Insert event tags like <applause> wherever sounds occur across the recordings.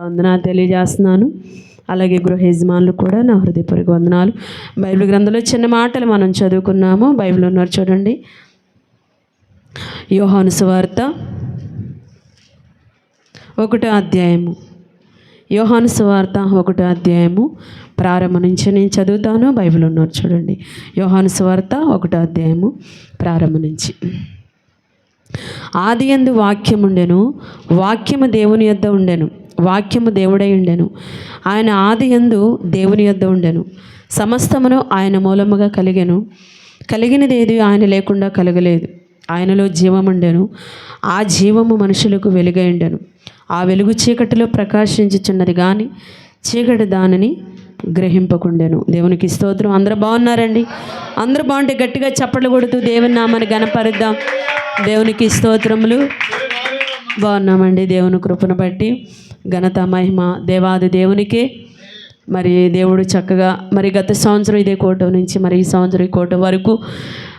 వందనాలు తెలియజేస్తున్నాను. అలాగే గృహ యజమానులు కూడా నా హృదయపూర్వక వందనాలు. బైబిల్ గ్రంథంలో చిన్న మాటలు మనం చదువుకున్నాము. బైబిల్ ఉన్నారు చూడండి. యోహాను సువార్త ఒకటో అధ్యాయము. యోహాను సువార్త ఒకటో అధ్యాయము. ప్రారంభం నుంచి నేను చదువుతాను. బైబిల్ ఉన్నారు చూడండి. యోహాను సువార్త ఒకటో అధ్యాయము. ప్రారంభం నుంచి. ఆది ఎందు వాక్యం ఉండెను వాక్యము దేవుని యొద్ద ఉండెను. వాక్యము దేవుడై ఉండెను. ఆయన ఆది ఎందు దేవుని యొద్ద ఉండెను. సమస్తమును ఆయన మూలముగా కలిగెను. కలిగినదేది ఆయన లేకుండా కలగలేదు. ఆయనలో జీవముండెను ఆ జీవము మనుషులకు వెలుగై ఉండెను. ఆ వెలుగు చీకటిలో ప్రకాశించుచున్నది కానీ చీకటి దానిని గ్రహింపకుండెను. దేవునికి స్తోత్రం. అందరూ బాగున్నారండి? అందరూ బాగుంటే గట్టిగా చప్పట్లు కొడుతూ దేవుని నామని గనపరుద్దాం దేవునికి స్తోత్రములు. బాగున్నామండి? దేవుని కృపను బట్టి. ఘనత మహిమ దేవాది దేవునికే. మరి దేవుడు చక్కగా మరి గత సంవత్సరం ఇదే కోట నుంచి మరి ఈ సంవత్సరం ఈ కోట వరకు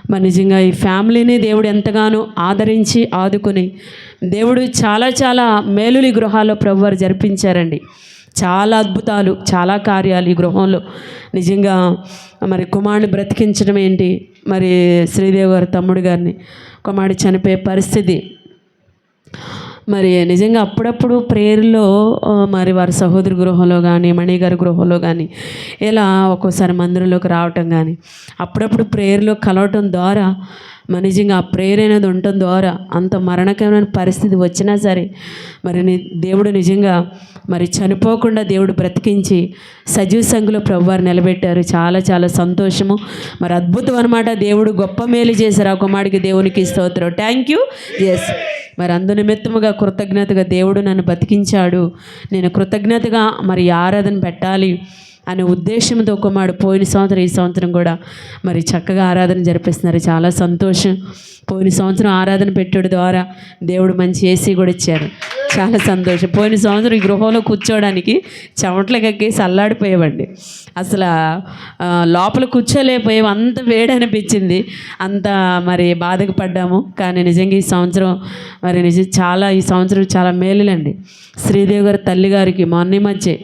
మరి నిజంగా ఈ ఫ్యామిలీని దేవుడు ఎంతగానో ఆదరించి ఆదుకుని దేవుడు చాలా చాలా మేలులి గృహాల్లో ప్రభువారు జరిపించారండి. చాలా అద్భుతాలు చాలా కార్యాలు ఈ గృహంలో. నిజంగా మరి కుమారుని బ్రతికించడం ఏంటి? మరి శ్రీదేవి గారి తమ్ముడు గారిని కుమారుడు చనిపోయే పరిస్థితి. మరి నిజంగా అప్పుడప్పుడు ప్రేయర్లో మరి వారి సహోదరి గృహంలో కానీ మణిగారి గృహంలో కానీ ఇలా ఒక్కోసారి మందిరంలోకి రావటం కానీ అప్పుడప్పుడు ప్రేయర్లో కలవటం ద్వారా మరి నిజంగా ఆ ప్రేయర్ అనేది ఉండటం ద్వారా అంత మరణకరమైన పరిస్థితి వచ్చినా సరే మరి ని- దేవుడు నిజంగా మరి చనిపోకుండా దేవుడు బ్రతికించి సజీవ సంఘంలో ప్రభువారు నిలబెట్టారు. చాలా చాలా సంతోషము. మరి అద్భుతం అనమాట దేవుడు గొప్ప మేలు చేశారు. ఆ కుమారుడికి దేవునికి స్తోత్రం. థ్యాంక్ యూ ఎస్ మరి అందు నిమిత్తముగా కృతజ్ఞతగా దేవుడు నన్ను బతికించాడు నేను కృతజ్ఞతగా మరి ఆరాధన పెట్టాలి. అనే ఉద్దేశంతో కుమారుడు పోయిన సంవత్సరం ఈ సంవత్సరం కూడా మరి చక్కగా ఆరాధన జరిపిస్తున్నారు. చాలా సంతోషం. పోయిన సంవత్సరం ఆరాధన పెట్టడం ద్వారా దేవుడు మంచి ఏసీ కూడా ఇచ్చారు. చాలా సంతోషం. పోయిన సంవత్సరం ఈ గృహంలో కూర్చోవడానికి చెమటలకు ఎక్కేసి అల్లాడిపోయేవండి అసలు లోపల కూర్చోలేకపోయాం. అంత వేడి అనిపించింది. అంత మరి బాధకు పడ్డాము. కానీ నిజంగా ఈ సంవత్సరం మరి నిజం చాలా ఈ సంవత్సరం చాలా మేలులండి. శ్రీదేవి గారి తల్లి గారికి మొన్న మధ్య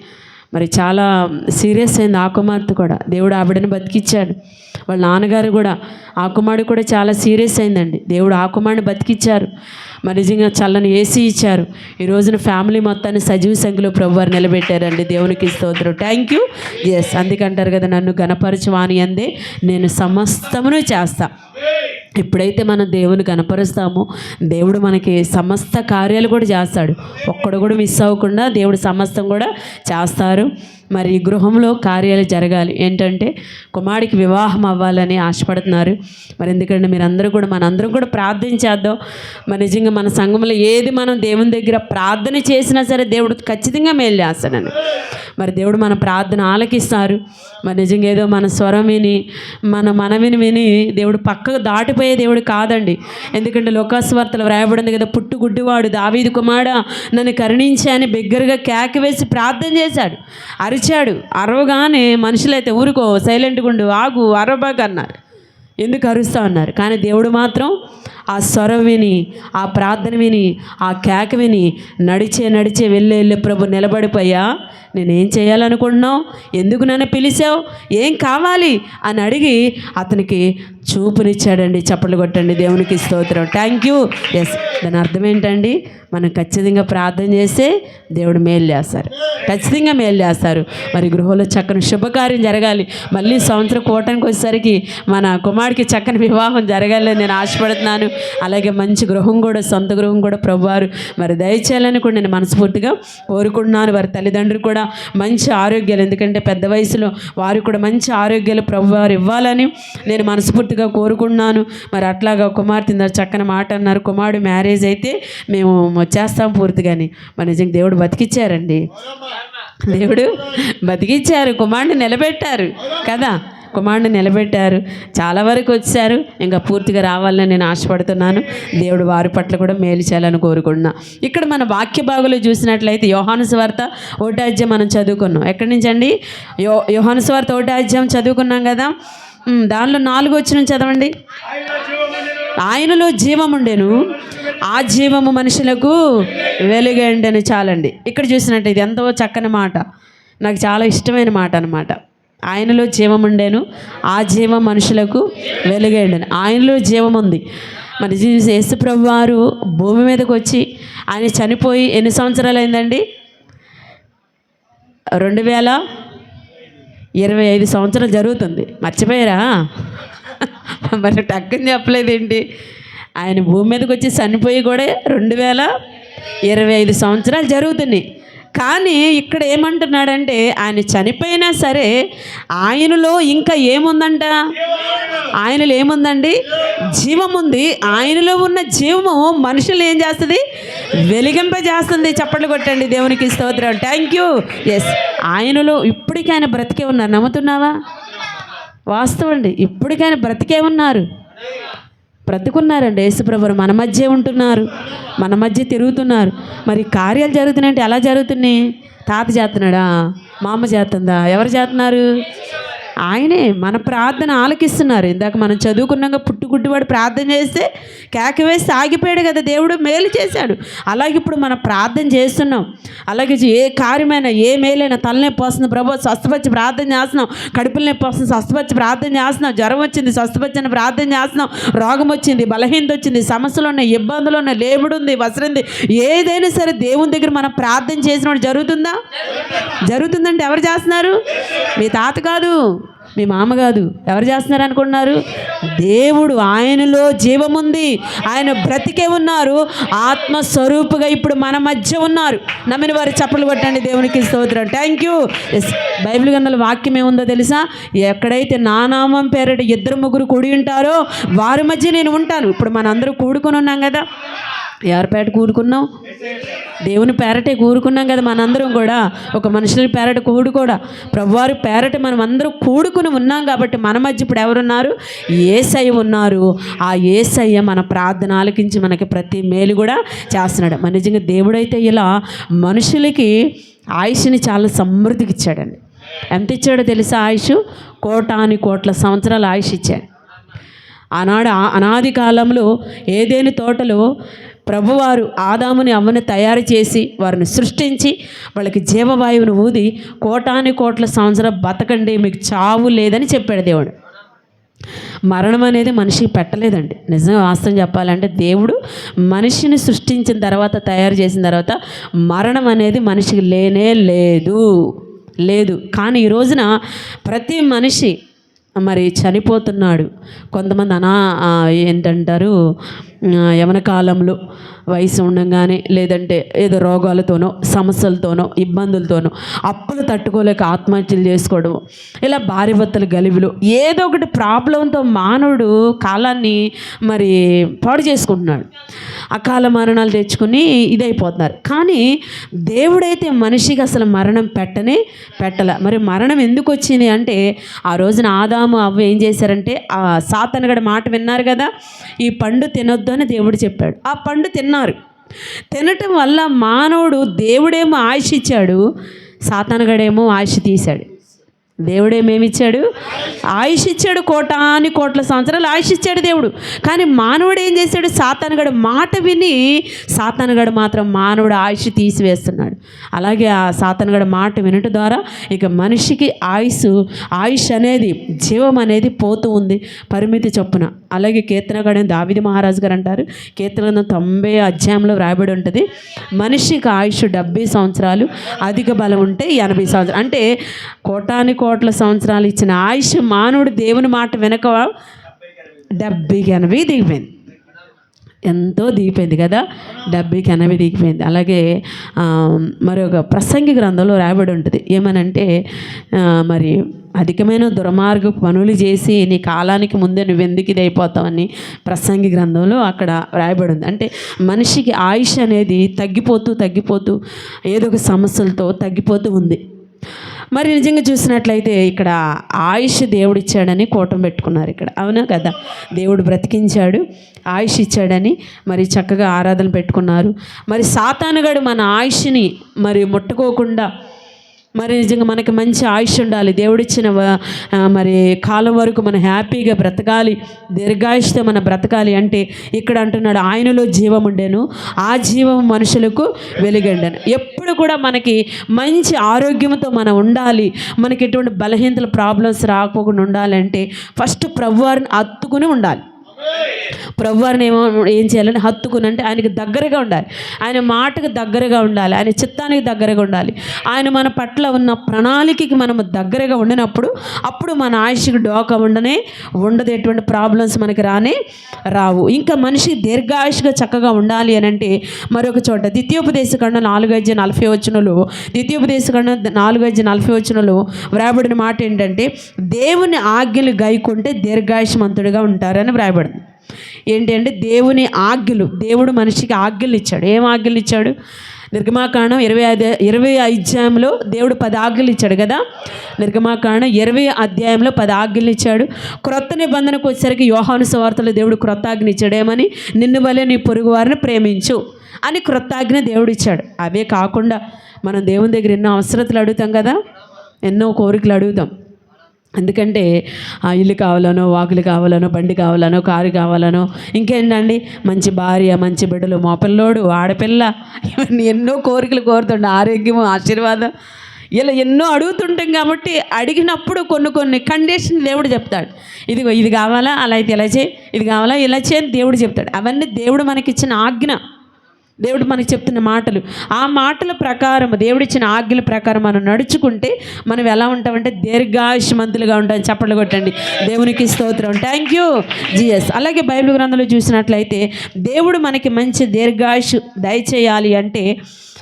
మరి చాలా సీరియస్ అయింది ఆ కుమార్తె కూడా. దేవుడు ఆవిడని బతికిచ్చాడు. వాళ్ళ నాన్నగారు కూడా ఆ కుమారుడు కూడా చాలా సీరియస్ అయిందండి. దేవుడు ఆ కుమారుని బతికిచ్చారు. మరి నిజంగా చల్లని ఏసీ ఇచ్చారు. ఈ రోజున ఫ్యామిలీ మొత్తాన్ని సజీవ సంఖ్యలో ప్రభువారు నిలబెట్టారండి. దేవునికి స్తోత్రం. థ్యాంక్ యూ ఎస్ అందుకంటారు కదా నన్ను గణపరచవాని అందే. నేను సమస్తమును చేస్తా. ఎప్పుడైతే మనం దేవుని కనపరుస్తామో దేవుడు మనకి సమస్త కార్యాలు కూడా చేస్తాడు. ఒక్కడు కూడా మిస్ అవ్వకుండా దేవుడు సమస్తం కూడా చేస్తారు. మరి ఈ గృహంలో కార్యాలు జరగాలి. ఏంటంటే కుమారుడికి వివాహం అవ్వాలని ఆశపడుతున్నారు. మరి ఎందుకంటే మీరు అందరూ కూడా మనందరం కూడా ప్రార్థన చేద్దాం. మరి నిజంగా మన సంఘంలో ఏది మనం దేవుని దగ్గర ప్రార్థన చేసినా సరే దేవుడు ఖచ్చితంగా మేలు చేస్తాడని. మరి దేవుడు మన ప్రార్థన ఆలకిస్తారు. మరి నిజంగా ఏదో మన స్వరం విని మన మనవిని విని దేవుడు పక్కకు దాటిపోయే దేవుడు కాదండి. ఎందుకంటే లోకాస్వార్తలు వ్రాయబడింది కదా పుట్టు గుడ్డివాడు దావీదు నన్ను కరుణించి అని బిగ్గరగా కేక వేసి ప్రార్థన చేశాడు. అరి అరిచాడు అరవగానే మనుషులైతే ఊరుకో సైలెంట్గా ఉండు ఆగు అరవబాగా అన్నారు. ఎందుకు అరుస్తా అన్నారు. కానీ దేవుడు మాత్రం ఆ స్వరం విని ఆ ప్రార్థన విని ఆ కేక విని నడిచే నడిచే వెళ్ళే వెళ్ళే ప్రభు నిలబడిపోయా. నేనేం చేయాలనుకుంటున్నావు? ఎందుకు నన్ను పిలిచావు? ఏం కావాలి? అని అడిగి అతనికి చూపునిచ్చాడండి చప్పట్లు కొట్టండి దేవునికి స్తోత్రం. థ్యాంక్ యూ ఎస్ దాని అర్థం ఏంటండి? మనం ఖచ్చితంగా ప్రార్థన చేస్తే దేవుడు మేలు చేస్తారు. ఖచ్చితంగా మేలు చేస్తారు. మరి గృహంలో చక్కని శుభకార్యం జరగాలి. మళ్ళీ సంవత్సరం కూటానికి వచ్చేసరికి మన కుమారుడికి చక్కని వివాహం జరగాలని నేను ఆశపడుతున్నాను. అలాగే మంచి గృహం కూడా సొంత గృహం కూడా ప్రభువారు మరి దయచేయాలని కూడా నేను మనస్ఫూర్తిగా కోరుకుంటున్నాను. వారి తల్లిదండ్రులు కూడా మంచి ఆరోగ్యాలు ఎందుకంటే పెద్ద వయసులో వారు కూడా మంచి ఆరోగ్యాలు ప్రభువారు ఇవ్వాలని నేను మనస్ఫూర్తిగా కోరుకుంటున్నాను. మరి అట్లాగా కుమార్తె చక్కని మాట అన్నారు కుమారుడు మ్యారేజ్ అయితే మేము వచ్చేస్తాం పూర్తిగాని. మరి నిజంగా దేవుడు బతికిచ్చారండి. దేవుడు బతికిచ్చారు కుమారుడిని నిలబెట్టారు కదా. కుమారుడిని నిలబెట్టారు. చాలా వరకు వచ్చారు. ఇంకా పూర్తిగా రావాలని నేను ఆశపడుతున్నాను. దేవుడు వారి పట్ల కూడా మేలు చేయాలని కోరుకుంటున్నా. ఇక్కడ మన వాక్య భాగంలో చూసినట్లయితే యోహాను స్వార్త ఓటాజ్యం మనం చదువుకున్నాం. ఎక్కడి నుంచి అండి? యో యోహాను స్వార్త ఓటాధ్యాయం చదువుకున్నాం కదా? దానిలో నాలుగు వచ్చిన చదవండి. ఆయనలో జీవముండెను ఆ జీవము మనుషులకు వెలుగండి అని చాలండి. ఇక్కడ చూసినట్టు ఇది ఎంతో చక్కని మాట. నాకు చాలా ఇష్టమైన మాట అనమాట ఆయనలో జీవం ఉండేను ఆ జీవం మనుషులకు వెలుగైండను. ఆయనలో జీవం ఉంది. మరి యేసుప్రభు వారు భూమి మీదకి వచ్చి ఆయన చనిపోయి ఎన్ని సంవత్సరాలు అయిందండి రెండు వేల ఇరవై ఐదు సంవత్సరాలు జరుగుతుంది. మర్చిపోయారా? <laughs> మరి టక్కని చెప్పలేదేంటి? ఆయన భూమి మీదకి వచ్చి చనిపోయి కూడా రెండు వేల ఇరవై ఐదు సంవత్సరాలు జరుగుతున్నాయి. కానీ ఇక్కడ ఏమంటున్నాడంటే ఆయన చనిపోయినా సరే ఆయనలో ఇంకా ఏముందంట? ఆయనలో ఏముందండి? జీవం ఉంది ఆయనలో ఉన్న జీవము మనుషులు ఏం చేస్తుంది? వెలిగింపజేస్తుంది. చప్పట్లు కొట్టండి. దేవునికి స్తోత్రం థ్యాంక్ యూ ఎస్ ఆయనలో ఇప్పటికీ ఆయన బ్రతికే ఉన్నారు. నమ్ముతున్నావా? వాస్తవం అండి ఇప్పటికైనా బ్రతికే ఉన్నారు. బ్రతుకున్నారండి. యేసుప్రభురు మన మధ్య ఉంటున్నారు. మన మధ్య తిరుగుతున్నారు. మరి కార్యాలు జరుగుతున్నాయంటే ఎలా జరుగుతున్నాయి? తాత చేస్తున్నాడా మా అమ్మ చేస్తుందా ఎవరు చేస్తున్నారు ఆయనే మన ప్రార్థన ఆలకిస్తున్నారు. ఇందాక మనం చదువుకున్నాక పుట్టుగుడ్డివాడు ప్రార్థన చేస్తే కేక వేసి ఆగిపోయాడు కదా దేవుడు మేలు చేశాడు. అలాగే ఇప్పుడు మనం ప్రార్థన చేస్తున్నాం. అలాగే ఏ కార్యమైనా ఏ మేలైనా తలనొప్పి వస్తుంది ప్రభు స్వస్థపచ్చి ప్రార్థన చేస్తున్నాం. కడుపుల నొప్పి వస్తుంది స్వస్థపచ్చి ప్రార్థన చేస్తున్నాం. జ్వరం వచ్చింది స్వస్థపచ్చని ప్రార్థన చేస్తున్నాం. రోగం వచ్చింది బలహీనత వచ్చింది సమస్యలు ఉన్నాయి ఇబ్బందులు ఉన్నాయి లేబుడు ఉంది వసరింది. ఏదైనా సరే దేవుని దగ్గర మనం ప్రార్థన చేసినప్పుడు జరుగుతుందా? జరుగుతుందంటే ఎవరు చేస్తున్నారు? మీ తాత కాదు. మీ మామ కాదు. ఎవరు చేస్తున్నారు అనుకుంటున్నారు? దేవుడు ఆయనలో జీవముంది ఆయన బ్రతికే ఉన్నారు. ఆత్మస్వరూపుగా ఇప్పుడు మన మధ్య ఉన్నారు. నమ్మిన వారు చప్పలు కొట్టండి. దేవునికి స్తోత్రం. థ్యాంక్ యూ ఎస్ బైబిల్ గంధల వాక్యం ఏముందో తెలుసా? ఎక్కడైతే నా నామం పేరట ఇద్దరు ముగ్గురు కూడి ఉంటారో వారి మధ్య నేను ఉంటాను. ఇప్పుడు మనందరూ కూడుకొని ఉన్నాం కదా? ఎవరి కూడుకున్నాం. దేవుని పేరటే కూడుకున్నాం కదా మనందరం కూడా. ఒక మనుషుల పేరట కూడు కూడా. ప్రభువారి పేరట మనం అందరం కూడుకుని ఉన్నాం కాబట్టి మన మధ్య ఇప్పుడు ఎవరున్నారు? ఏసయ్య ఉన్నారు. ఆ ఏసయ్య మన ప్రార్థన ఆలకించి మనకి ప్రతి మేలు కూడా చేస్తున్నాడు. మన నిజంగా దేవుడైతే ఇలా మనుషులకి ఆయుష్ని చాలా సమృద్ధికి ఇచ్చాడండి. ఎంత ఇచ్చాడో తెలుసా ఆయుష్? కోటాని కోట్ల సంవత్సరాలు ఆయుష్ ఇచ్చాడు. ఆనాడు అనాది కాలంలో ఏదేని తోటలో ప్రభువారు ఆదాముని అమ్మని తయారు చేసి వారిని సృష్టించి వాళ్ళకి జీవవాయువును ఊది కోటాని కోట్ల సంవత్సరం బతకండి మీకు చావు లేదని చెప్పాడు దేవుడు. మరణం అనేది మనిషికి పెట్టలేదండి. నిజంగా వాస్తవం చెప్పాలంటే దేవుడు మనిషిని సృష్టించిన తర్వాత తయారు చేసిన తర్వాత మరణం అనేది మనిషికి లేనే లేదు. లేదు. కానీ ఈ రోజున ప్రతి మనిషి మరి చనిపోతున్నాడు. కొంతమంది అనా ఏంటంటారు యవన కాలంలో వయసు ఉండగానే లేదంటే ఏదో రోగాలతోనో సమస్యలతోనో ఇబ్బందులతోనో అప్పులు తట్టుకోలేక ఆత్మహత్యలు చేసుకోవడం ఇలా భార్య భర్తల గలిబులు ఏదో ఒకటి ప్రాబ్లంతో మానవుడు కాలాన్ని మరి పాడు చేసుకుంటున్నాడు. అకాల మరణాలు తెచ్చుకుని ఇదైపోతున్నారు. కానీ దేవుడైతే మనిషికి అసలు మరణం పెట్టనే పెట్టల. మరి మరణం ఎందుకు వచ్చింది అంటే ఆ రోజున ఆదాము అవ్వ ఏం చేశారంటే ఆ సాతనగడ మాట విన్నారు కదా ఈ పండు తినొద్దు అని దేవుడు చెప్పాడు. ఆ పండు తిన్నారు తినటం వల్ల మానవుడు దేవుడేమో ఆశిచ్చాడు ఇచ్చాడు సాతానగడేమో ఆయుష్ తీశాడు. దేవుడేమేమిచ్చాడు ఆయుష్ ఇచ్చాడు కోటాని కోట్ల సంవత్సరాలు ఆయుష్ ఇచ్చాడు దేవుడు. కానీ మానవుడు ఏం చేశాడు? సాతానగడు మాట విని సాతానగడు మాత్రం మానవుడు ఆయుష్ తీసివేస్తున్నాడు. అలాగే ఆ సాతానగడు మాట వినటం ద్వారా ఇక మనిషికి ఆయుష్ ఆయుష్ అనేది జీవం అనేది పోతూ ఉంది. పరిమితి చొప్పున. అలాగే కీర్తనగడ దావిది మహారాజు గారు అంటారు. కీర్తన తొంభై అధ్యాయంలో వ్రాయబడి ఉంటుంది. మనిషికి ఆయుష్ డెబ్బై సంవత్సరాలు అధిక బలం ఉంటే ఎనభై సంవత్సరాలు. అంటే కోటాని కోట్ల సంవత్సరాలు ఇచ్చిన ఆయుష్ మానవుడు దేవుని మాట వెనక డెబ్బైకి ఎనభై దిగిపోయింది. ఎంతో దిగిపోయింది కదా? డెబ్బైకి ఎనభై దిగిపోయింది. అలాగే మరి మరొక ప్రసంగి గ్రంథంలో రాయబడి ఉంటుంది. ఏమనంటే మరి అధికమైన దుర్మార్గ పనులు చేసి నీ కాలానికి ముందే నువ్వు ఎందుకు ఇది అయిపోతావని ప్రసంగి గ్రంథంలో అక్కడ రాయబడి ఉంది. అంటే మనిషికి ఆయుష్ అనేది తగ్గిపోతూ తగ్గిపోతూ ఏదో ఒక సమస్యలతో తగ్గిపోతూ ఉంది. మరి నిజంగా చూసినట్లయితే ఇక్కడ ఆయుష్ దేవుడు ఇచ్చాడని కూటం పెట్టుకున్నారు ఇక్కడ. అవునా కదా? దేవుడు బ్రతికించాడు ఆయుష్ ఇచ్చాడని మరి చక్కగా ఆరాధన పెట్టుకున్నారు. మరి సాతానుగాడు మన ఆయుష్ని మరి ముట్టుకోకుండా మరి నిజంగా మనకి మంచి ఆయుష్ ఉండాలి. దేవుడిచ్చిన మరి కాలం వరకు మనం హ్యాపీగా బ్రతకాలి. దీర్ఘాయుష్తో మనం బ్రతకాలి అంటే ఇక్కడ అంటున్నాడు ఆయనలో జీవం ఉండేను ఆ జీవం మనుషులకు వెలుగండాను. ఎప్పుడు కూడా మనకి మంచి ఆరోగ్యంతో మనం ఉండాలి. మనకి ఎటువంటి బలహీనతలు ప్రాబ్లమ్స్ రాకపోకుండా ఉండాలంటే ఫస్ట్ ప్రభువారిని అత్తుకుని ఉండాలి. ప్రభువారిని ఏమో ఏం చేయాలని హత్తుకుని అంటే ఆయనకి దగ్గరగా ఉండాలి. ఆయన మాటకు దగ్గరగా ఉండాలి. ఆయన చిత్తానికి దగ్గరగా ఉండాలి. ఆయన మన పట్ల ఉన్న ప్రణాళికకి మనము దగ్గరగా ఉండినప్పుడు అప్పుడు మన ఆయుష్కి డోక ఉండనే ఉండదు. ఎటువంటి ప్రాబ్లమ్స్ మనకి రానే రావు. ఇంకా మనిషి దీర్ఘాయుష్గా చక్కగా ఉండాలి అని అంటే మరొక చోట ద్వితీయోపదేశకాండ నాలుగు ఐదు నలభై వచ్చినలు ద్వితీయోపదేశకాండ నాలుగు ఐదు నలభై వచ్చినలు వ్రాయబడిన మాట ఏంటంటే దేవుని ఆజ్ఞలు గైకుంటే దీర్ఘాయుష్మంతుడిగా ఉంటారని వ్రాయబడింది. ఏంటంటే దేవుని ఆజ్ఞలు దేవుడు మనిషికి ఆజ్ఞలు ఇచ్చాడు. ఏం ఆజ్ఞలు ఇచ్చాడు? నిర్గమాకాండం ఇరవై ఐదు ఇరవై అధ్యాయంలో దేవుడు పది ఆజ్ఞలు ఇచ్చాడు కదా? నిర్గమాకాండం ఇరవై అధ్యాయంలో పది ఆజ్ఞలు ఇచ్చాడు. క్రొత్త నిబంధనకు వచ్చేసరికి యోహాను సువార్తలో దేవుడు క్రొత్త ఆజ్ఞ ఇచ్చాడు ఏమని నిన్ను వలె నీ పొరుగు వారిని ప్రేమించు అని క్రొత్త ఆజ్ఞ దేవుడు ఇచ్చాడు. అవే కాకుండా మనం దేవుని దగ్గర ఎన్నో అవసరతలు అడుగుతాం కదా? ఎన్నో కోరికలు అడుగుతాం. ఎందుకంటే ఆ ఇల్లు కావాలనో వాకులు కావాలనో బండి కావాలనో కారు కావాలనో ఇంకేంటండి? మంచి భార్య మంచి బిడ్డలు మా పిల్లోడు ఆడపిల్ల ఇవన్నీ ఎన్నో కోరికలు కోరుతుండే ఆరోగ్యము ఆశీర్వాదం. ఇలా ఎన్నో అడుగుతుంటాం కాబట్టి అడిగినప్పుడు కొన్ని కొన్ని కండిషన్ దేవుడు చెప్తాడు. ఇదిగో ఇది కావాలా? అలా అయితే ఇలా చేయి. ఇది కావాలా? ఇలా చేయని అని దేవుడు చెప్తాడు. అవన్నీ దేవుడు మనకిచ్చిన ఆజ్ఞ. దేవుడు మనకి చెప్తున్న మాటలు. ఆ మాటల ప్రకారం దేవుడిచ్చిన ఆజ్ఞల ప్రకారం మనం నడుచుకుంటే మనం ఎలా ఉంటామంటే దీర్ఘాయుష్మంతులుగా ఉంటాం. చప్పట్లు కొట్టండి. దేవునికి స్తోత్రం. థ్యాంక్ యూ జిఎస్ అలాగే బైబిల్ గ్రంథంలో చూసినట్లయితే దేవుడు మనకి మంచి దీర్ఘాయుష్ దయచేయాలి అంటే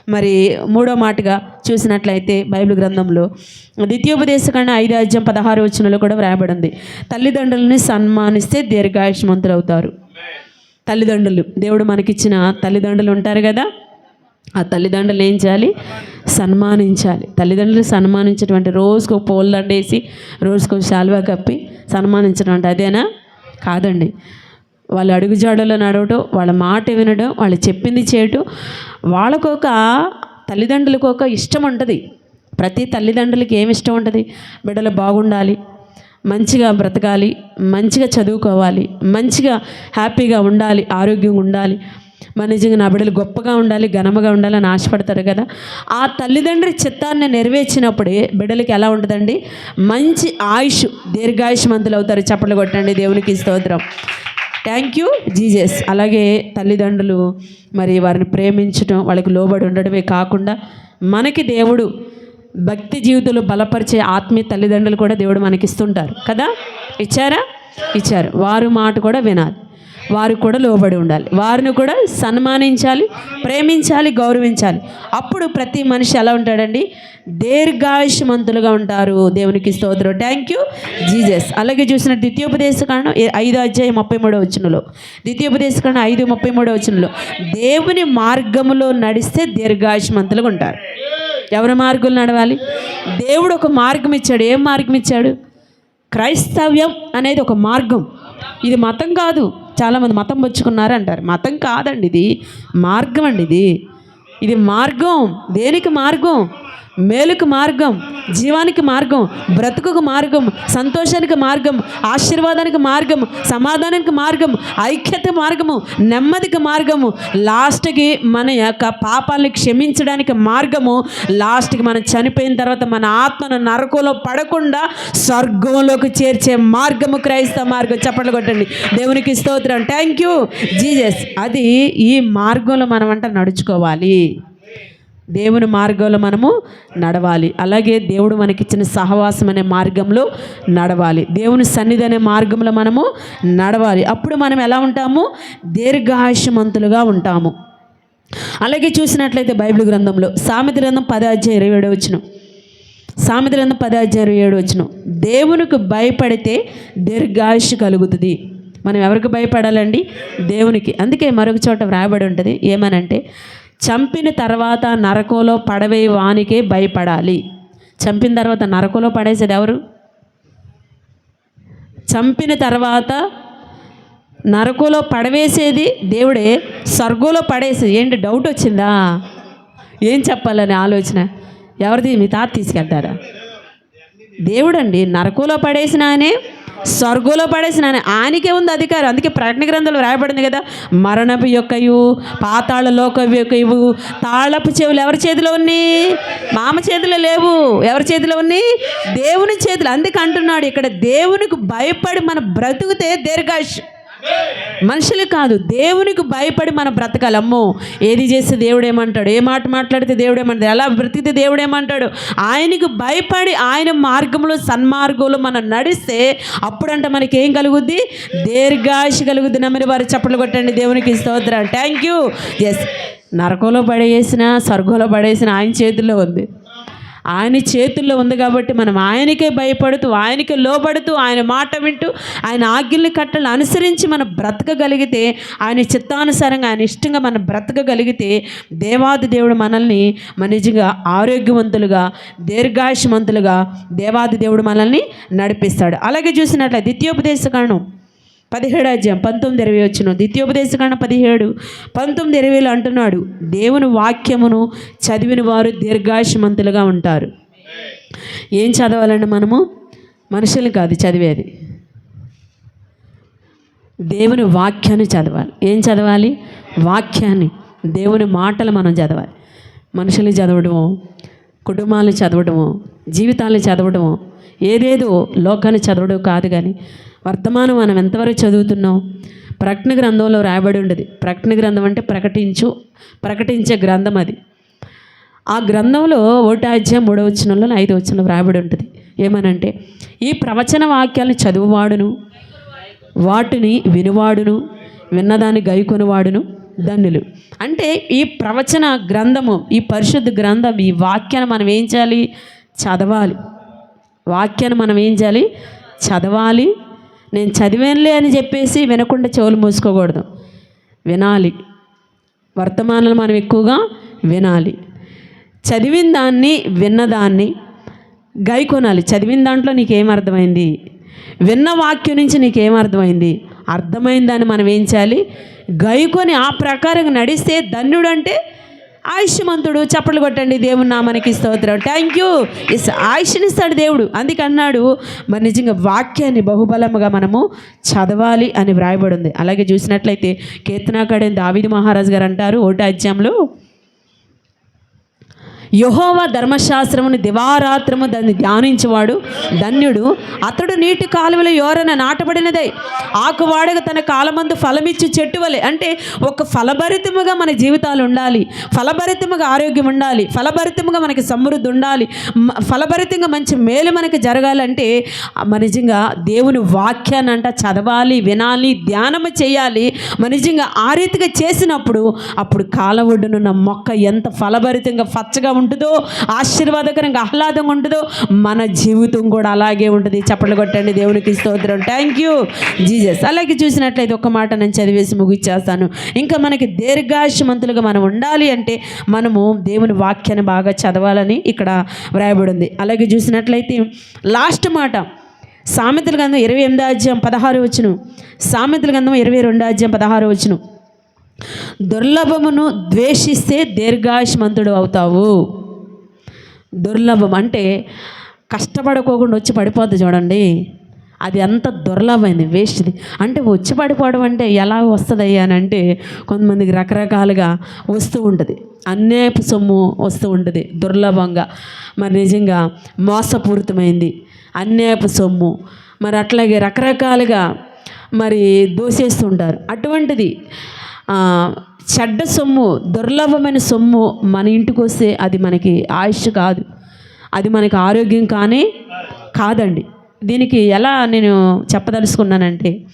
మరి మూడో మాటగా చూసినట్లయితే బైబిల్ గ్రంథంలో ద్వితీయోపదేశకాండ ఐదు అధ్యాయం పదహారు వచనంలో కూడా వ్రాయబడింది. తల్లిదండ్రులని సన్మానిస్తే దీర్ఘాయుష్మంతులు అవుతారు తల్లిదండ్రులు. దేవుడు మనకిచ్చిన తల్లిదండ్రులు ఉంటారు కదా? ఆ తల్లిదండ్రులు ఏం చేయాలి? సన్మానించాలి. తల్లిదండ్రులు సన్మానించేటువంటి అంటే రోజుకు పూల దండేసి రోజుకు శాలువా కప్పి సన్మానించడం అంటే అదేనా? కాదండి. వాళ్ళు అడుగుజాడలో నడవటం వాళ్ళ మాట వినడం వాళ్ళు చెప్పింది చేయటం వాళ్ళకొక తల్లిదండ్రులకు ఒక ఇష్టం ఉంటుంది. ప్రతి తల్లిదండ్రులకి ఏమి ఇష్టం ఉంటుంది? బిడ్డలు బాగుండాలి. మంచిగా బ్రతకాలి మంచిగా చదువుకోవాలి మంచిగా హ్యాపీగా ఉండాలి ఆరోగ్యంగా ఉండాలి. మన నిజంగా నా బిడ్డలు గొప్పగా ఉండాలి ఘనముగా ఉండాలని ఆశపడతారు కదా. ఆ తల్లిదండ్రి చిత్తాన్ని నెరవేర్చినప్పుడే బిడ్డలకి ఎలా ఉంటుందండి? మంచి ఆయుష్ దీర్ఘాయుష్మంతులు అవుతారు. చప్పట్లు కొట్టండి. దేవునికి స్తోత్రం. థ్యాంక్ యూ జీజస్ అలాగే తల్లిదండ్రులు మరి వారిని ప్రేమించడం వాళ్ళకి లోబడి ఉండడమే కాకుండా మనకి దేవుడు భక్తి జీవితంలో బలపరిచే ఆత్మీయ తల్లిదండ్రులు కూడా దేవుడు మనకి ఇస్తుంటారు కదా? ఇచ్చారా? ఇచ్చారు. వారు మాట కూడా వినాలి. వారు కూడా లోబడి ఉండాలి. వారిని కూడా సన్మానించాలి ప్రేమించాలి గౌరవించాలి. అప్పుడు ప్రతి మనిషి ఎలా ఉంటాడండి? దీర్ఘాయుష్మంతులుగా ఉంటారు. దేవునికి స్తోత్రం. థ్యాంక్ యూ జీజస్ అలాగే చూసిన ద్వితీయోపదేశ కాండం ఐదు ఐదో అధ్యాయం ముప్పై మూడో వచ్చినలో ద్వితీయోపదేశ కాండం ఐదు ముప్పై మూడో వచ్చినలో దేవుని మార్గములో నడిస్తే దీర్ఘాయుష్మంతులుగా ఉంటారు. ఎవరి మార్గం నడవాలి? దేవుడు ఒక మార్గం ఇచ్చాడు ఏం మార్గం ఇచ్చాడు క్రైస్తవ్యం అనేది ఒక మార్గం. ఇది మతం కాదు. చాలామంది మతం పుచ్చుకున్నారు అంటారు. మతం కాదండి ఇది. మార్గం అండి ఇది. ఇది మార్గం. దేనికి మార్గం? మేలుకు మార్గం జీవానికి మార్గం బ్రతుకుకు మార్గం సంతోషానికి మార్గం ఆశీర్వాదానికి మార్గం సమాధానానికి మార్గం ఐక్యత మార్గము నెమ్మదికి మార్గము లాస్ట్కి మన యొక్క పాపాలని క్షమించడానికి మార్గము లాస్ట్కి మనం చనిపోయిన తర్వాత మన ఆత్మను నరకంలో పడకుండా స్వర్గంలోకి చేర్చే మార్గము క్రైస్తవ మార్గం. చప్పట్లు కొట్టండి. దేవునికి స్తోత్రం. థ్యాంక్ యూ జీజస్ అది ఈ మార్గంలో మనం అంట నడుచుకోవాలి. దేవుని మార్గంలో మనము నడవాలి. అలాగే దేవుడు మనకిచ్చిన సహవాసం అనే మార్గంలో నడవాలి. దేవుని సన్నిధి అనే మార్గంలో మనము నడవాలి. అప్పుడు మనం ఎలా ఉంటాము? దీర్ఘాయుషమంతులుగా ఉంటాము. అలాగే చూసినట్లయితే బైబిల్ గ్రంథంలో సామెత గ్రంథం పదాధ్యాయ ఇరవై ఏడు వచ్చిన సామెత గ్రంథం పదాధ్యాయ ఇరవై ఏడు వచ్చిన దేవునికి భయపడితే దీర్ఘాయుష కలుగుతుంది. మనం ఎవరికి భయపడాలండి? దేవునికి. అందుకే మరొక చోట వ్రాయబడి ఉంటుంది. ఏమనంటే చంపిన తర్వాత నరకంలో పడవే వానికే భయపడాలి. చంపిన తర్వాత నరకంలో పడేసేది ఎవరు? చంపిన తర్వాత నరకంలో పడవేసేది దేవుడే స్వర్గంలో పడేసేది. ఏంటి డౌట్ వచ్చిందా? ఏం చెప్పాలని ఆలోచన? ఎవరిది? మీ తాత తీసుకెళ్తారా? దేవుడండి. నరకులో పడేసిన ఆయనే స్వర్గంలో పడేసిన ఆయనకే ఉంది అధికారం. అందుకే ప్రకటన గ్రంథంలో రాయబడింది కదా మరణపు యొక్కయు పాతాళ లోక యొక్కయు తాళపు చెవులు ఎవరి చేతిలో ఉన్నాయి? మామ చేతిలో లేవు. ఎవరి చేతిలో ఉన్నాయి? దేవుని చేతులు. అందుకే అంటున్నాడు ఇక్కడ దేవునికి భయపడి మన బ్రతుకుతే దీర్ఘాష్ మనుషులు కాదు దేవునికి భయపడి మనం బ్రతకాలి. ఏది చేస్తే దేవుడు ఏమంటాడు ఏ మాట మాట్లాడితే దేవుడు ఏమంటాడు ఎలా బ్రతికితే దేవుడు ఏమంటాడు ఆయనకు భయపడి ఆయన మార్గంలో సన్మార్గంలో మనం నడిస్తే అప్పుడంట మనకి ఏం కలుగుద్ది? దీర్ఘాయుష కలుగుద్ది. నమ్మని వారు చప్పట్లు కొట్టండి. దేవునికి స్తోత్రం. థ్యాంక్ యూ ఎస్ నరకంలో పడేసిన స్వర్గంలో పడేసిన ఆయన చేతుల్లో ఉంది. ఆయన చేతుల్లో ఉంది కాబట్టి మనం ఆయనకే భయపడుతూ ఆయనకే లోబడుతూ ఆయన మాట వింటూ ఆయన ఆజ్ఞల్ని కట్టలు అనుసరించి మనం బ్రతకగలిగితే ఆయన చిత్తానుసారంగా ఆయన ఇష్టంగా మనం బ్రతకగలిగితే దేవాది దేవుడు మనల్ని మన నిజంగా ఆరోగ్యవంతులుగా దీర్ఘాయుషమంతులుగా దేవాది దేవుడు మనల్ని నడిపిస్తాడు. అలాగే చూసినట్లయితే ద్వితీయోపదేశకాండం పదిహేడు అధ్యాయం పంతొమ్మిది ఇరవై వచ్చిన ద్వితీయోపదేశకాండ పదిహేడు పంతొమ్మిది ఇరవైలో అంటున్నాడు దేవుని వాక్యమును చదివిన వారు దీర్ఘాయుషమంతులుగా ఉంటారు. ఏం చదవాలండి మనము? మనుషులు కాదు చదివేది. దేవుని వాక్యాన్ని చదవాలి. ఏం చదవాలి? వాక్యాన్ని దేవుని మాటలు మనం చదవాలి. మనుషులు చదవడము కుటుంబాలు చదవడము జీవితాలు చదవడము ఏదేదో లోకాన్ని చదవడం కాదు కానీ వర్తమానం మనం ఎంతవరకు చదువుతున్నాం? ప్రకటన గ్రంథంలో రాయబడి ఉండదు. ప్రకటన గ్రంథం అంటే ప్రకటించు ప్రకటించే గ్రంథం అది. ఆ గ్రంథంలో ఒకటి అధ్యాయం మూడవ వచనంలో ఐదు వచనంలో రాయబడి ఉంటుంది ఏమనంటే ఈ ప్రవచన వాక్యాలను చదువువాడును వాటిని వినువాడును విన్నదాన్ని గైకొనివాడును ధన్యులు. అంటే ఈ ప్రవచన గ్రంథము ఈ పరిశుద్ధ గ్రంథం ఈ వాక్యాన్ని మనం ఏం చేయాలి? చదవాలి. వాక్యాన్ని మనం ఏం చేయాలి? చదవాలి. నేను చదివానులే అని చెప్పేసి వినకుండా చెవులు మూసుకోకూడదు. వినాలి. వర్తమానాలు మనం ఎక్కువగా వినాలి. చదివిన దాన్ని విన్నదాన్ని గైకొనాలి. చదివిన దాంట్లో నీకేం అర్థమైంది? విన్న వాక్యం నుంచి నీకేం అర్థమైంది? అర్థమైందని మనం ఏం చేయాలి? గైకొని ఆ ప్రకారం నడిస్తే ధన్యుడు అంటే ఆయుష్మంతుడు చప్పట్లు కొట్టండి దేవుని నామానికి స్తోత్రం. థ్యాంక్ యూ ఇస్ ఆయుష్నిస్తాడు దేవుడు. అందుకన్నాడు మరి నిజంగా వాక్యాన్ని బహుబలముగా మనము చదవాలి అని వ్రాయబడి ఉంది అలాగే చూసినట్లయితే కీర్తనాకాడే దావిది మహారాజు గారు అంటారు ఓటాజ్యంలో యహోవ ధర్మశాస్త్రముని దివారాత్రము దాన్ని ధ్యానించేవాడు ధన్యుడు. అతడు నీటి కాలువల ఎవరైనా నాటబడినదే. ఆకువాడగ తన కాలమందు ఫలమిచ్చి చెట్టు వలె. అంటే ఒక ఫలభరితముగా మన జీవితాలు ఉండాలి. ఫలభరితముగా ఆరోగ్యం ఉండాలి. ఫలభరితముగా మనకి సమృద్ధి ఉండాలి. ఫలభరితంగా మంచి మేలు మనకి జరగాలంటే మన నిజంగా దేవుని వాక్యాన్ని అంట చదవాలి వినాలి ధ్యానము చేయాలి. మన నిజంగా ఆ రీతిగా చేసినప్పుడు అప్పుడు కాలవొడ్డునున్న మొక్క ఎంత ఫలభరితంగా పచ్చగా ఉంటుందో ఆశీర్వాదకరంగా ఆహ్లాదంగా ఉంటుందో మన జీవితం కూడా అలాగే ఉంటుంది. చప్పట్లు కొట్టండి దేవునికి స్తోత్రం. థ్యాంక్ యూ జీజస్ అలాగే చూసినట్లయితే ఒక మాట నేను చదివేసి ముగిచ్చేస్తాను. ఇంకా మనకి దీర్ఘాయుషమంతులుగా మనం ఉండాలి అంటే మనము దేవుని వాక్యాన్ని బాగా చదవాలని ఇక్కడ వ్రాయబడి ఉంది అలాగే చూసినట్లయితే లాస్ట్ మాట. సామెతల గంధం ఇరవై ఎనిమిది అధ్యాయం పదహారు వచ్చును సామెతల గంధం ఇరవై రెండు అధ్యాయం పదహారు వచ్చును దుర్లభమును ద్వేషిస్తే దీర్ఘాయుష్మంతుడు అవుతావు. దుర్లభం. అంటే కష్టపడుకోకుండా వచ్చి పడిపోద్ది చూడండి. అది ఎంత దుర్లభమైంది వేస్ట్ది. అంటే వచ్చి పడిపోవడం అంటే ఎలా వస్తుంది అంటే కొంతమందికి రకరకాలుగా వస్తూ ఉంటుంది. అన్యాయపు సొమ్ము వస్తూ ఉంటుంది దుర్లభంగా. మరి నిజంగా మోసపూరితమైంది అన్యాయపు సొమ్ము. మరి అట్లాగే రకరకాలుగా మరి దోసేస్తుంటారు అటువంటిది చెడ్డ సొమ్ము దుర్లభమైన సొమ్ము మన ఇంటికి వస్తే అది మనకి ఆయుష్ కాదు. అది మనకి ఆరోగ్యం కానీ కాదండి. దీనికి ఎలా నేను చెప్పదలుచుకున్నానంటే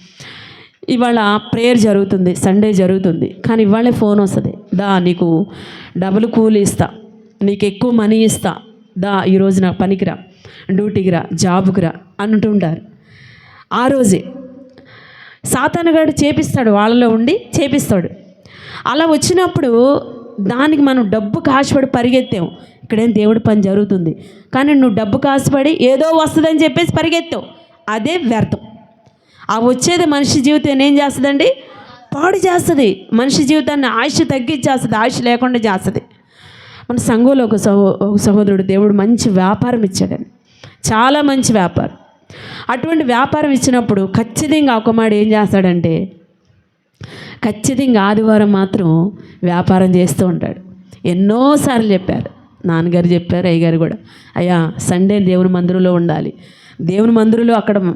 ఇవాళ ప్రేయర్ జరుగుతుంది సండే జరుగుతుంది. కానీ ఇవాళే ఫోన్ వస్తుంది. దా నీకు డబుల్ కూలి ఇస్తా. నీకు ఎక్కువ మనీ ఇస్తా. దా ఈరోజు నా పనికిరా డ్యూటీకి రా జాబ్కి రా అంటుంటారు ఆ రోజే సాతానుగాడు చేపిస్తాడు వాళ్ళలో ఉండి చేపిస్తాడు. అలా వచ్చినప్పుడు దానికి మనం డబ్బు కాశపడి పరిగెత్తాం. ఇక్కడేం దేవుడి పని జరుగుతుంది. కానీ నువ్వు డబ్బు కాశపడి ఏదో వస్తుందని చెప్పేసి పరిగెత్తావు. అదే వ్యర్థం. ఆ వచ్చేది మనిషి జీవితం ఏం చేస్తుందండి? పాడు చేస్తుంది. మనిషి జీవితాన్ని ఆయుష్ తగ్గించేస్తుంది. ఆయుష్ లేకుండా చేస్తుంది. మన సంఘంలో ఒక సహో ఒక సహోదరుడు దేవుడు మంచి వ్యాపారం ఇచ్చాడని చాలా మంచి వ్యాపారం. అటువంటి వ్యాపారం ఇచ్చినప్పుడు ఖచ్చితంగా ఒక మాడు ఏం చేస్తాడంటే ఖచ్చితంగా ఆదివారం మాత్రం వ్యాపారం చేస్తూ ఉంటాడు. ఎన్నోసార్లు చెప్పారు. నాన్నగారు చెప్పారు అయ్యగారు కూడా. అయ్యా సండే దేవుని మందిరంలో ఉండాలి. దేవుని మందిరంలో అక్కడ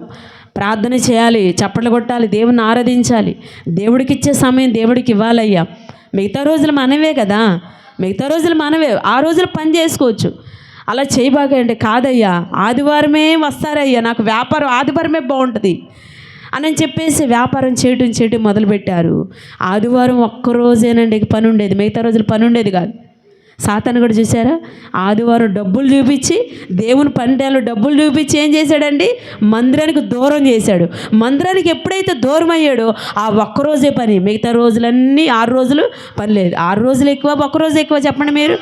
ప్రార్థన చేయాలి చప్పట్లు కొట్టాలి దేవుని ఆరాధించాలి. దేవుడికి ఇచ్చే సమయం దేవుడికి ఇవ్వాలయ్యా. మిగతా రోజులు మనవే కదా. మిగతా రోజులు మనవే. ఆ రోజులు పని చేసుకోవచ్చు. అలా చేయబాకండి కాదయ్యా ఆదివారమే వస్తారయ్యా. నాకు వ్యాపారం ఆదివారమే బాగుంటుంది. అని చెప్పేసి వ్యాపారం చేయటం చేయటం మొదలుపెట్టారు. ఆదివారం ఒక్కరోజేనండి పని ఉండేది మిగతా రోజులు పని ఉండేది కాదు. సాతాను కూడా చూసారా ఆదివారం డబ్బులు చూపించి దేవుని పంటలు డబ్బులు చూపించి ఏం చేశాడండి? మందిరానికి దూరం చేశాడు. మందిరానికి ఎప్పుడైతే దూరం అయ్యాడో ఆ ఒక్కరోజే పని. మిగతా రోజులన్నీ ఆరు రోజులు పని లేదు. ఆరు రోజులు ఎక్కువ ఒక్క రోజు ఎక్కువ చెప్పండి మీరు.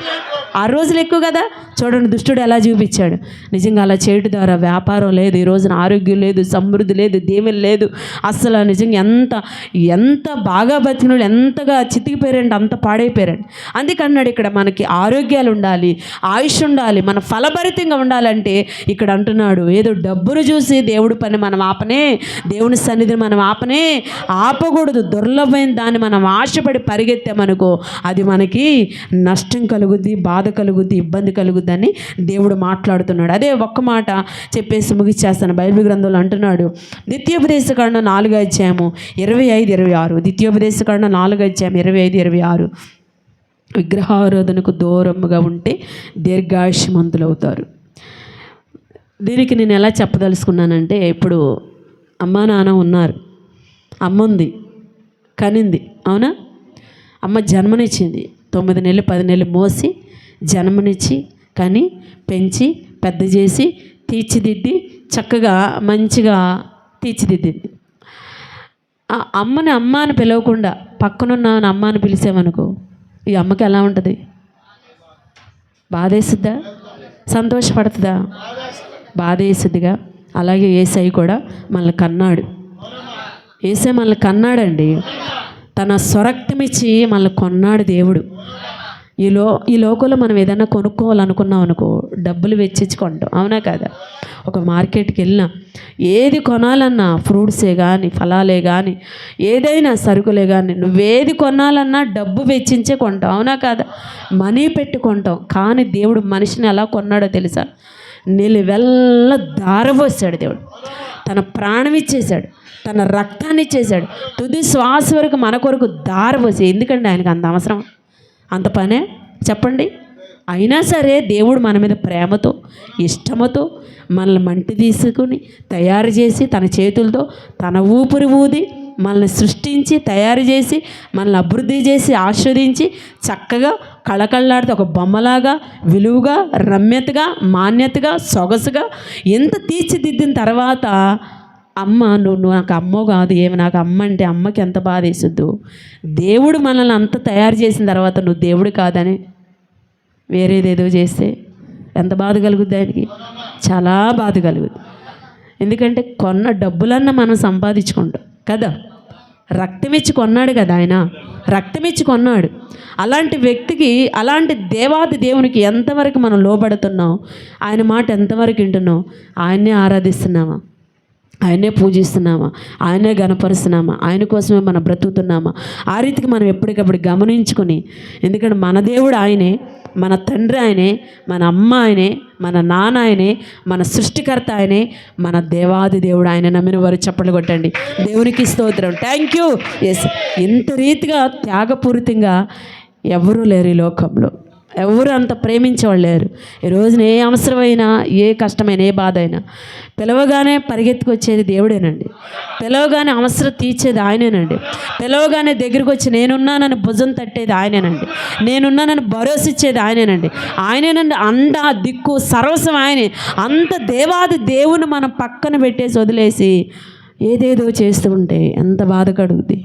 ఆరు రోజులు ఎక్కువ కదా? చూడండి దుష్టుడు ఎలా చూపించాడు? నిజంగా అలా చేయడం ద్వారా వ్యాపారం లేదు ఈ రోజున ఆరోగ్యం లేదు సమృద్ధి లేదు దేవుని లేదు. అసలు నిజంగా ఎంత ఎంత బాగా బతికిన ఎంతగా చితికిపోయారంటే అంత పాడైపోయారండి. అందుకన్నాడు ఇక్కడ మనకి ఆరోగ్యాలు ఉండాలి ఆయుష్ ఉండాలి మన ఫలభరితంగా ఉండాలంటే ఇక్కడ అంటున్నాడు ఏదో డబ్బును చూసి దేవుడి పని మనం ఆపనే దేవుని సన్నిధిని మనం ఆపనే ఆపకూడదు దుర్లభమైన దాన్ని మనం ఆశపడి పరిగెత్తామనుకో అది మనకి నష్టం కలుగుద్ది బాధ కలుగుద్ది ఇబ్బంది జరుగుద్దని దేవుడు మాట్లాడుతున్నాడు. అదే ఒక్క మాట చెప్పేసి ముగిచ్చేస్తాను. బైబిల్ గ్రంథంలో అంటున్నాడు. ద్వితీయోపదేశకరణ నాలుగు అధ్యాయము ఇరవై ఐదు ఇరవై ఆరు. ద్వితీయోపదేశకరణ నాలుగు అధ్యాయం ఇరవై ఐదు ఇరవై ఆరు. విగ్రహారాధనకు దూరముగా ఉంటే దీర్ఘాయుష్మంతులు అవుతారు దీనికి నేను ఎలా చెప్పదలుచుకున్నానంటే ఇప్పుడు అమ్మా నాన్న ఉన్నారు. అమ్మ ఉంది కనింది అవునా? అమ్మ జన్మనిచ్చింది. తొమ్మిది నెలలు పది నెలలు మోసి జన్మనిచ్చి కానీ పెంచి పెద్ద చేసి తీర్చిదిద్ది చక్కగా మంచిగా తీర్చిదిద్దింది. ఆ అమ్మని అమ్మ అని పిలవకుండా పక్కనున్న అమ్మ అని పిలిచామనుకో ఈ అమ్మకి ఎలా ఉంటుంది? బాధేసిద్దా సంతోషపడుతుందా? బాధేసిద్దిగా అలాగే ఏసై కూడా మనల్ని కన్నాడు. ఏసై మనల్ని కన్నాడండి. తన స్వరక్తమిచ్చి మనల్ని కొన్నాడు దేవుడు. ఈ లో ఈ లోకంలో మనం ఏదైనా కొనుక్కోవాలనుకున్నాం అనుకో డబ్బులు వెచ్చించి కొంటాం అవునా కదా? ఒక మార్కెట్కి వెళ్ళినా ఏది కొనాలన్నా ఫ్రూట్సే కానీ ఫలాలే కానీ ఏదైనా సరుకులే కానీ నువ్వేది కొనాలన్నా డబ్బు వెచ్చించే కొంటావు అవునా కాదా? మనీ పెట్టి కొంటాం కానీ దేవుడు మనిషిని ఎలా కొన్నాడో తెలుసా? నిలువెల్ల దారబోసాడు దేవుడు. తన ప్రాణం ఇచ్చేశాడు. తన రక్తాన్ని ఇచ్చేశాడు. తుది శ్వాస వరకు మన కొరకు దారబోసి ఎందుకంటే ఆయనకు అంత అవసరం? అంత పనే? చెప్పండి. అయినా సరే దేవుడు మన మీద ప్రేమతో ఇష్టమతో మనల్ని మంటి తీసుకుని తయారు చేసి తన చేతులతో తన ఊపిరి ఊది మనల్ని సృష్టించి తయారు చేసి మనల్ని అభివృద్ధి చేసి ఆస్వాదించి చక్కగా కళకళలాడితే ఒక బొమ్మలాగా విలువగా రమ్యతగా మాన్యతగా సొగసుగా ఎంత తీర్చిదిద్దిన తర్వాత అమ్మ నువ్వు నాకు అమ్మో కాదు ఏమి నాకు అమ్మ అంటే అమ్మకి ఎంత బాధ వేసుద్దు? దేవుడు మనల్ని అంత తయారు చేసిన తర్వాత నువ్వు దేవుడు కాదని వేరేదేదో చేస్తే ఎంత బాధ కలుగుద్ది ఆయనకి చాలా బాధ కలుగుద్ది. ఎందుకంటే కొన్న డబ్బులన్నా మనం సంపాదించుకుంటాం కదా. రక్తమిచ్చి కొన్నాడు కదా ఆయన. రక్తమిచ్చి కొన్నాడు. అలాంటి వ్యక్తికి అలాంటి దేవాది దేవునికి ఎంతవరకు మనం లోబడుతున్నాం? ఆయన మాట ఎంతవరకు వింటున్నాం? ఆయన్నే ఆరాధిస్తున్నామా? ఆయనే పూజిస్తున్నామా? ఆయనే గనపరుస్తున్నామా ఆయన కోసమే మనం బ్రతుకుతున్నామా? ఆ రీతికి మనం ఎప్పటికప్పుడు గమనించుకొని ఎందుకంటే మన దేవుడు ఆయనే మన తండ్రి ఆయనే మన అమ్మ ఆయనే మన నాన్న ఆయనే మన సృష్టికర్త ఆయనే మన దేవాది దేవుడు ఆయన నమ్మిన వారు చప్పట్లు కొట్టండి. దేవునికి స్తోత్రం. థ్యాంక్ యూ ఎస్ ఇంత రీతిగా త్యాగపూరితంగా ఎవరూ లేరు ఈ లోకంలో. ఎవరు అంత ప్రేమించేవాళ్ళు లేరు. ఈ రోజున ఏ అవసరమైనా ఏ కష్టమైన ఏ బాధ అయినా పిలవగానే పరిగెత్తుకొచ్చేది దేవుడేనండి. పిలవగానే అవసరం తీర్చేది ఆయనేనండి. పిలవగానే దగ్గరికి వచ్చి నేనున్నానని భుజం తట్టేది ఆయనేనండి. నేనున్నానని భరోసా ఇచ్చేది ఆయనేనండి. ఆయనేనండి అండ దిక్కు సర్వస్వం ఆయనే. అంత దేవాది దేవుని మనం పక్కన పెట్టేసి వదిలేసి ఏదేదో చేస్తూ ఉంటే ఎంత బాధ కడుగుద్ది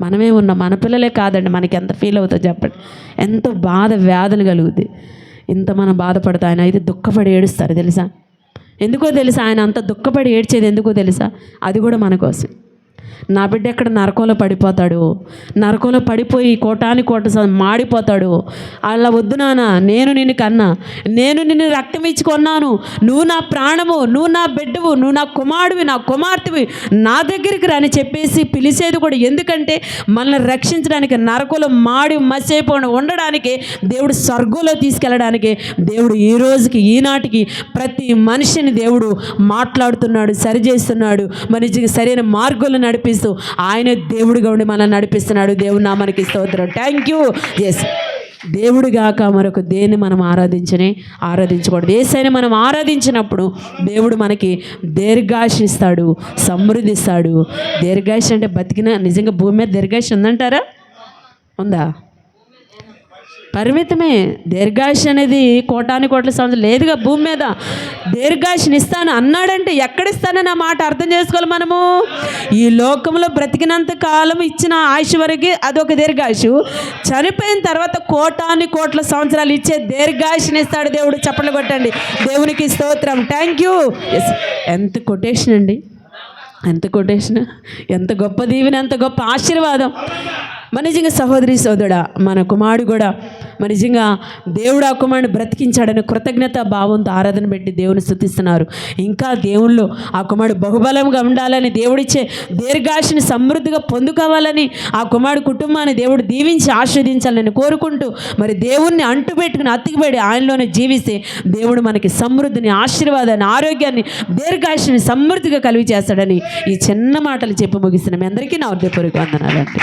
మనమే ఉన్నాం మన పిల్లలే కాదండి మనకి ఎంత ఫీల్ అవుతుందో చెప్పండి. ఎంతో బాధ వ్యాధులు కలుగుద్ది. ఇంత మనం బాధపడతా ఆయన అయితే దుఃఖపడి ఏడుస్తారు తెలుసా? ఎందుకో తెలుసా ఆయన అంత దుఃఖపడి ఏడ్చేది ఎందుకో తెలుసా? అది కూడా మన కోసం నా బిడ్డ ఎక్కడ నరకంలో పడిపోతాడు? నరకంలో పడిపోయి కోటాని కోట మాడిపోతాడు. అలా వద్దు నాన్న నేను నిన్ను కన్నా. నేను నిన్ను రక్తం ఇచ్చుకున్నాను నువ్వు నా ప్రాణము నువ్వు నా బిడ్డవు నువ్వు నా కుమారుడివి నా కుమార్తెవి. నా దగ్గరికి రాని చెప్పేసి పిలిచేది కూడా ఎందుకంటే మనల్ని రక్షించడానికి నరకంలో మాడి మసైపోయిన ఉండడానికి దేవుడు స్వర్గంలో తీసుకెళ్ళడానికి దేవుడు ఈ రోజుకి ఈనాటికి ప్రతి మనిషిని దేవుడు మాట్లాడుతున్నాడు సరిచేస్తున్నాడు. మనిషికి సరైన మార్గంలో నడిపిస్తూ ఆయన దేవుడిగా ఉండి మనల్ని నడిపిస్తున్నాడు. దేవుడు నామానికి స్తోత్రం. థ్యాంక్ యూ ఎస్ దేవుడు గాక మరొక దేన్ని మనం ఆరాధించని ఆరాధించకూడదు. ఏసైనా మనం ఆరాధించినప్పుడు దేవుడు మనకి దీర్ఘాషిస్తాడు సమృద్ధిస్తాడు. దీర్ఘాష అంటే బతికిన నిజంగా భూమి మీద దీర్ఘాష ఉందంటారా? ఉందా? పరిమితమే. దీర్ఘాయుష్ అనేది కోటాని కోట్ల సంవత్సరం. లేదుగా భూమి మీద. దీర్ఘాయుష్ని ఇస్తాను అన్నాడంటే ఎక్కడిస్తానని ఆ మాట అర్థం చేసుకోవాలి మనము. ఈ లోకంలో బ్రతికినంత కాలం ఇచ్చిన ఆయుష్ వరకు అదొక దీర్ఘాయుషు. చనిపోయిన తర్వాత కోటాని కోట్ల సంవత్సరాలు ఇచ్చే దీర్ఘాయుష్ని ఇస్తాడు దేవుడు. చప్పట్లు కొట్టండి. దేవునికి స్తోత్రం. థ్యాంక్ యూ ఎంత కొటేషన్ అండి. ఎంత కొటేషన్. ఎంత గొప్ప దీవెన ఎంత గొప్ప ఆశీర్వాదం. మన నిజంగా సహోదరి సోదరుడా మన కుమారుడు కూడా మరి నిజంగా దేవుడు ఆ కుమారుని బ్రతికించాడని కృతజ్ఞత భావంతో ఆరాధన పెట్టి దేవుని స్థుతిస్తున్నారు. ఇంకా దేవుళ్ళు ఆ కుమారుడు బహుబలంగా ఉండాలని దేవుడిచ్చే దీర్ఘాశని సమృద్ధిగా పొందుకోవాలని ఆ కుమారుడు కుటుంబాన్ని దేవుడు దీవించి ఆస్వాదించాలని కోరుకుంటూ మరి దేవుణ్ణి అంటుపెట్టుకుని అతికిపెడి ఆయనలోనే జీవిస్తే దేవుడు మనకి సమృద్ధిని ఆశీర్వాదాన్ని ఆరోగ్యాన్ని దీర్ఘాశని సమృద్ధిగా కలిగి చేస్తాడని ఈ చిన్న మాటలు చెప్పి ముగిస్తున్నాం. అందరికీ నా హృదయపూర్వక వందనాలండి